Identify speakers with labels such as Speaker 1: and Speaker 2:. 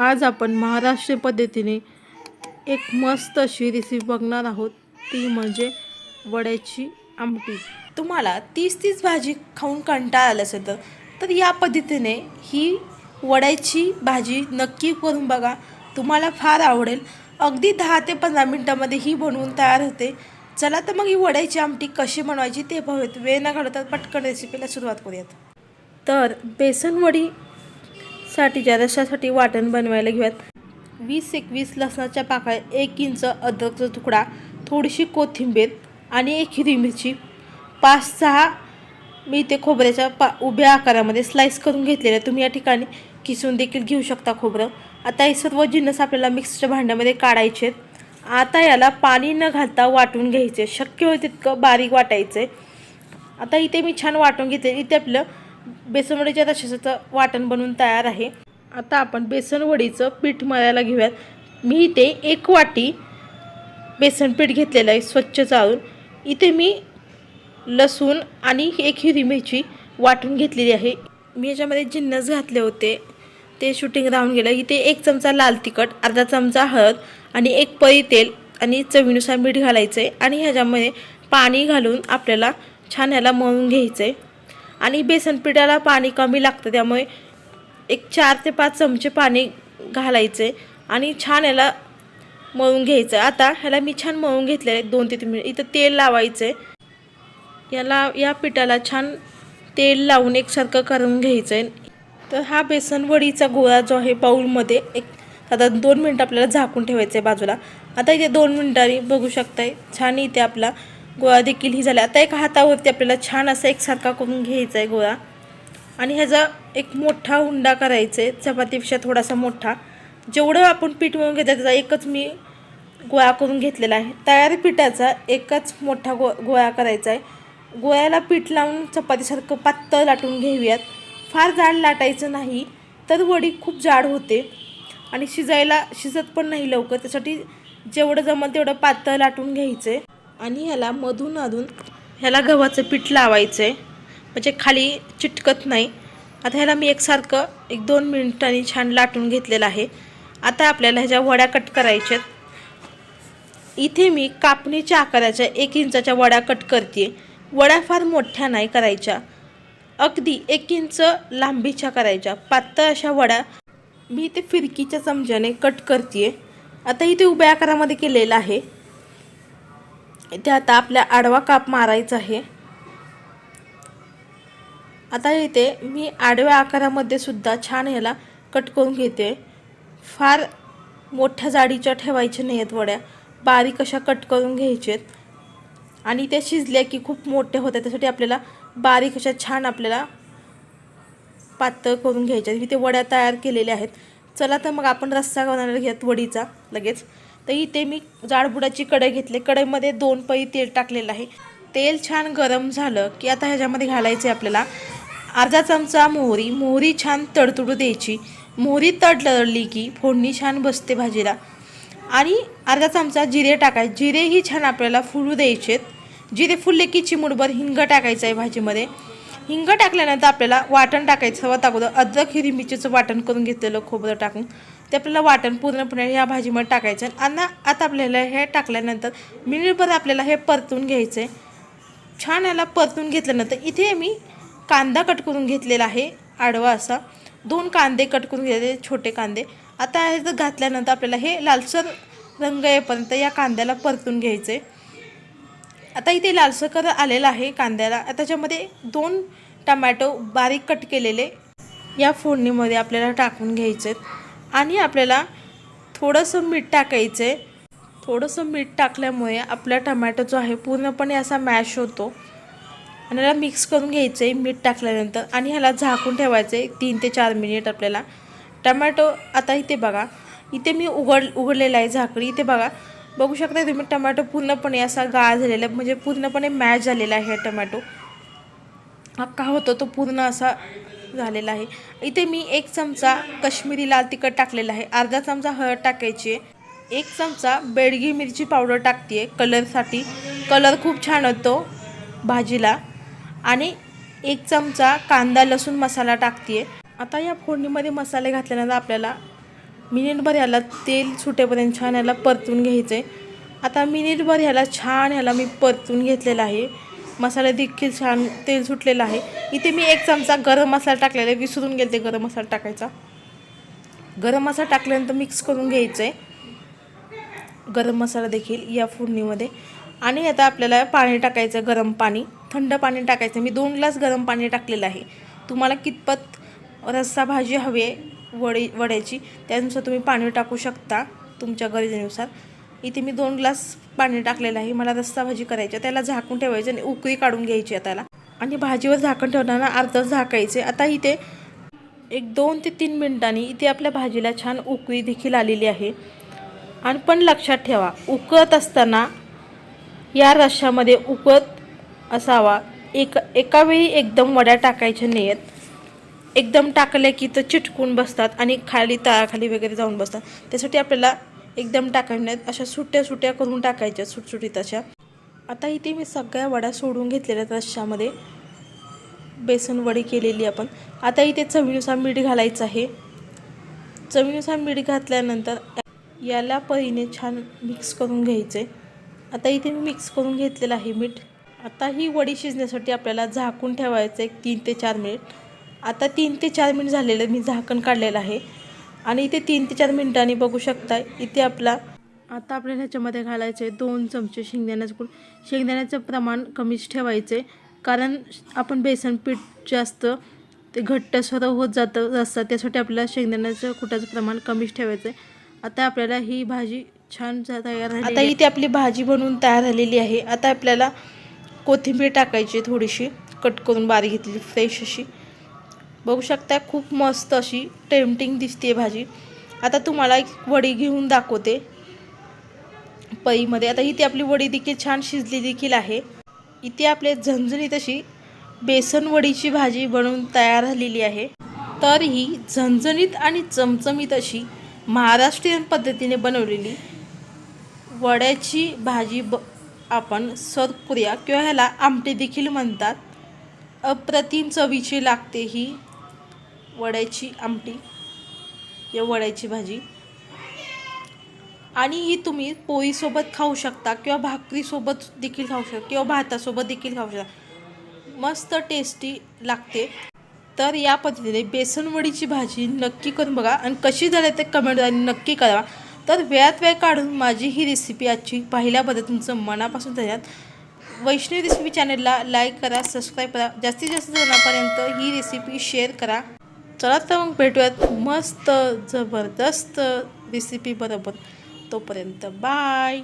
Speaker 1: आज आपण महाराष्ट्रीय पद्धतीने एक मस्त अशी रेसिपी बघणार आहोत. ती म्हणजे वड्याची आमटी.
Speaker 2: तुम्हाला तीच तीच भाजी खाऊन कंटाळा आला असेल तर या पद्धतीने ही वड्याची भाजी नक्की करून बघा. तुम्हाला फार आवडेल. अगदी दहा ते पंधरा मिनटामध्ये ही बनवून तयार होते. चला तर मग ही वड्याची आमटी कशी बनवायची ते पाहूयात. वेळ न घालवता पटकन रेसिपीला सुरुवात करूयात.
Speaker 1: तर बेसन साठीच्या रशासाठी वाटण बनवायला घेऊयात. वीस एकवीस लसणाच्या पाकळ्या एक इंच अद्रकचा तुकडा थोडीशी कोथिंबीर आणि एक हिरवी मिरची पाच सहा मी इथे खोबऱ्याच्या पा उभ्या आकारामध्ये स्लाईस करून घेतलेलं आहे तुम्ही या ठिकाणी किसून देखील घेऊ शकता खोबरं. आता हे सर्व जिन्नस आपल्याला मिक्सच्या भांड्यामध्ये काढायचे आहेत. आता याला पाणी न घालता वाटून घ्यायचे. शक्य होईल तितकं बारीक वाटायचं आहे आता इथे मी छान वाटून घेते इथे आपलं बेसनवडीच्या तशाचं वाटण बनवून तयार आहे. आता आपण बेसनवडीचं पीठ मळायला घेऊयात. मी इथे एक वाटी बेसन पीठ घेतलेलं आहे स्वच्छ चाळून. इथे मी लसूण आणि एक हिरवी मिरची वाटून घेतलेली आहे. मी याच्यामध्ये जिन्नस घातले होते. ते शूटिंग राहून गेलं. इथे एक चमचा लाल तिखट अर्धा चमचा हळद आणि एक पळी तेल आणि चवीनुसार मीठ घालायचं आहे आणि ह्याच्यामध्ये पाणी घालून आपल्याला छान ह्याला मळून घ्यायचं आहे आणि बेसन पिठाला पाणी कमी लागतं त्यामुळे एक चार ते पाच चमचे पाणी घालायचे आणि छान याला मळून घ्यायचं. आता ह्याला मी छान मळून घेतलेलं आहे दोन ते तीन मिनिट. इथं तेल लावायचं. आहे याला या पिठाला छान तेल लावून एकसारखं करून घ्यायचं आहे तर हा बेसन वडीचा गोळा जो आहे बाऊलमध्ये एक साधारण दोन मिनटं आपल्याला झाकून ठेवायचं आहे बाजूला. आता इथे दोन मिनटांनी बघू शकताय छान इथे आपला गोळा देखील ही झाला. आता एका हातावरती आपल्याला छान असा एकसारखा करून घ्यायचा आहे गोळा. आणि ह्याचा एक मोठा हुंडा करायचा आहे चपातीपेक्षा थोडासा मोठा. जेवढं आपण पीठ मिळून घेतो त्याचा एकच मी गोळा करून घेतलेला आहे. तयार पिठाचा एकच मोठा गो गोळा करायचा आहे गोळ्याला पीठ लावून चपातीसारखं पातळ लाटून घेऊयात. फार जाड लाटायचं नाही तर वडी खूप जाड होते. आणि शिजायला शिजत पण नाही लवकर. त्यासाठी जेवढं जमल तेवढं पातळ लाटून घ्यायचं आहे आणि ह्याला मधून अधून ह्याला गव्हाचं पीठ लावायचं आहे म्हणजे खाली चिटकत नाही. आता ह्याला मी एकसारखं एक दोन मिनिटांनी छान लाटून घेतलेलं आहे. आता आपल्याला ह्याच्या वड्या कट करायच्यात इथे मी कापणीच्या आकाराच्या एक इंचाच्या वड्या कट करते वड्या फार मोठ्या नाही करायच्या. अगदी एक इंच लांबीच्या करायच्या. पातळ अशा वड्या मी इथे फिरकीच्या चमच्याने कट करते आता इथे उभ्या आकारामध्ये केलेलं आहे. इथे आता आपल्या आडवा काप मारायचा आहे. आता इथे मी आडव्या आकारामध्ये सुद्धा छान ह्याला कट करून घेते. फार मोठ्या जाडीच्या ठेवायच्या नाही आहेत वड्या. बारीक अशा कट करून घ्यायच्यात आणि त्या शिजल्या की खूप मोठ्या होत्या त्यासाठी आपल्याला बारीक अशा छान आपल्याला पातळ करून घ्यायच्या ते वड्या तयार केलेल्या आहेत. चला तर मग आपण रस्सा बनवायला घेत वडीचा लगेच. तर इथे मी जाडबुडाची कढई घेतली. कढईमध्ये दोन पई तेल टाकलेलं आहे. तेल छान गरम झालं की आता ह्याच्यामध्ये घालायचे आपल्याला अर्धा चमचा मोहरी. मोहरी छान तडतडू द्यायची. मोहरी तडतडली की फोडणी छान बसते भाजीला. आणि अर्धा चमचा जिरे टाकायचे जिरेही छान आपल्याला फुलू द्यायचेत. जिरे फुलले की चिमुडभर हिंग टाकायचं आहे भाजीमध्ये. हिंग टाकल्यानंतर आपल्याला वाटण टाकायचं. हवं अगोदर अद्रक हिरवी मिरचीचं वाटण करून घेतलेलं खोबरं टाकून. ते आपल्याला वाटण पूर्णपणे ह्या भाजीमध्ये टाकायचं आणि आता आपल्याला हे टाकल्यानंतर मिनिटभर आपल्याला हे परतून घ्यायचं आहे छान याला परतून घेतल्यानंतर इथे मी कांदा कट करून घेतलेला आहे आडवा असा. दोन कांदे कट करून घेतले छोटे कांदे. आता हे जर घातल्यानंतर आपल्याला हे लालसर रंग येईपर्यंत या कांद्याला परतून घ्यायचे आता इथे लालसर कलर आलेला आहे कांद्याला. त्याच्यामध्ये दोन टमॅटो बारीक कट केलेले या फोडणीमध्ये आपल्याला टाकून घ्यायचे आहेत आणि आपल्याला थोडंसं मीठ टाकायचं आहे थोडंसं मीठ टाकल्यामुळे आपला टमॅटो जो आहे पूर्णपणे असा मॅश होतो. आणि ह्याला मिक्स करून घ्यायचं आहे मीठ टाकल्यानंतर. आणि ह्याला झाकून ठेवायचं आहे तीन ते चार मिनिट आपल्याला. टमॅटो आता इथे बघा. इथे मी उघड उघडलेला आहे झाकडी इथे बघा. बघू शकता तुम्ही टमॅटो पूर्णपणे असा गाळ झालेला आहे. म्हणजे पूर्णपणे मॅश झालेला आहे टमॅटो. हा का होतो तो पूर्ण असा झालेला आहे. इथे मी एक चमचा कश्मीरी लाल तिखट टाकलेला आहे. अर्धा चमचा हळद टाकायची आहे. एक चमचा बेडगी मिरची पावडर टाकते आहे कलरसाठी. कलर खूप छान होतो भाजीला. आणि एक चमचा कांदा लसूण मसाला टाकते आता या फोडणीमध्ये मसाले घातल्यानंतर आपल्याला
Speaker 2: मिनिटभर याला तेल सुटेपर्यंत छान याला परतून घ्यायचं आहे. आता मिनिटभर ह्याला छान ह्याला मी परतून घेतलेला आहे. मसाला देखील छान तेल सुटलेलं आहे. इथे मी एक चमचा गरम मसाला टाकलेला आहे. विसरून गेले ते गरम मसाला टाकायचा. गरम मसाला टाकल्यानंतर मिक्स करून घ्यायचं आहे गरम मसाला देखील या फोडणीमध्ये. आणि आता आपल्याला पाणी टाकायचं गरम पाणी. थंड पाणी टाकायचं मी दोन ग्लास गरम पाणी टाकलेलं आहे. तुम्हाला कितपत रस्सा भाजी हवी आहे वडी वड्याची त्यानुसार तुम्ही पाणी टाकू शकता तुमच्या गरजेनुसार. इथे मी दोन ग्लास पाणी टाकलेलं आहे. मला रस्सा भाजी करायची त्याला झाकून ठेवायचं आणि उकळी काढून घ्यायची आहे त्याला. आणि भाजीवर झाकण ठेवताना अर्धच झाकायचे. आता इथे एक दोन ते तीन मिनिटांनी इथे आपल्या भाजीला छान उकळी देखील आलेली आहे. आणि पण लक्षात ठेवा उकळत असताना या रश्श्यामध्ये उकळत असावा. एक एका वेळी एकदम वड्या टाकायच्या नाही एकदम टाकल्या की तर चिटकून बसतात आणि खाली तळाखाली वगैरे जाऊन बसतात. त्यासाठी आपल्याला एकदम टाकायच्या नाहीत अशा सुट्ट्या सुट्या करून टाकायच्या सुटसुटीत अशा. आता इथे मी सगळ्या वड्या सोडून घेतलेल्या आहेत रश्श्यामध्ये. बेसन वडी केलेली आपण. आता इथे चवीनुसार मीठ घालायचं आहे. चवीनुसार मीठ घातल्यानंतर याला परीने छान मिक्स करून घ्यायचं. आहे आता इथे मी मिक्स करून घेतलेलं आहे मीठ. आता ही वडी शिजण्यासाठी आपल्याला झाकून ठेवायचं एक तीन ते चार मिनिट. आता तीन ते चार मिनिट झालेलं मी झाकण काढलेलं आहे. आणि इथे तीन ते चार मिनिटांनी बघू शकता इथे आपला आता आपल्याला ह्याच्यामध्ये घालायचं दोन चमचे शेंगदाण्याचं कूट शेंगदाण्याचं प्रमाण कमीच ठेवायचं आहे कारण आपण बेसन पीठ जास्त ते घट्टसर होत जातं रस्सा त्यासाठी आपल्याला शेंगदाण्याचं कुटाचं प्रमाण कमीच ठेवायचं आहे आता आपल्याला ही भाजी छान तयार झाली आता इथे आपली भाजी बनवून तयार झालेली आहे. आता आपल्याला कोथिंबीर टाकायची थोडीशी. कट करून बारीक घेतली फ्रेश अशी. बघू शकता खूप मस्त अशी टेम्पटिंग दिसते भाजी. आता तुम्हाला एक वडी घेऊन दाखवते. पईमध्ये. आता इथे आपली वडी देखील छान शिजली देखील आहे. इथे आपले झणझणीत अशी बेसन वडीची भाजी बनवून तयार झालेली आहे. तर ही झणझणीत आणि चमचमीत अशी महाराष्ट्रीयन पद्धतीने बनवलेली वड्याची भाजी ब आपण सर्व करूया. किंवा ह्याला आमटे देखील म्हणतात. अप्रतिम चवीची लागते ही. वड्याची आमटी किंवा वड्याची भाजी. आणि ही तुम्ही पोळीसोबत खाऊ शकता किंवा भाकरीसोबत देखील खाऊ शकता किंवा भातासोबत देखील खाऊ शकता. मस्त टेस्टी लागते. तर या पद्धतीने बेसनवडीची भाजी नक्की करून बघा आणि कशी झाली ते कमेंटद्वारे नक्की करा तर वेळात वेळ काढून माझी ही रेसिपी आजची पाहिल्याबद्दल तुमचं मनापासून धन्यवाद. वैष्णवी रेसिपी चॅनलला लाईक करा सबस्क्राईब करा. जास्तीत जास्त जणांपर्यंत ही रेसिपी शेअर करा. चला तर मग भेटूयात. मस्त जबरदस्त रेसिपी बरोबर. तोपर्यंत बाय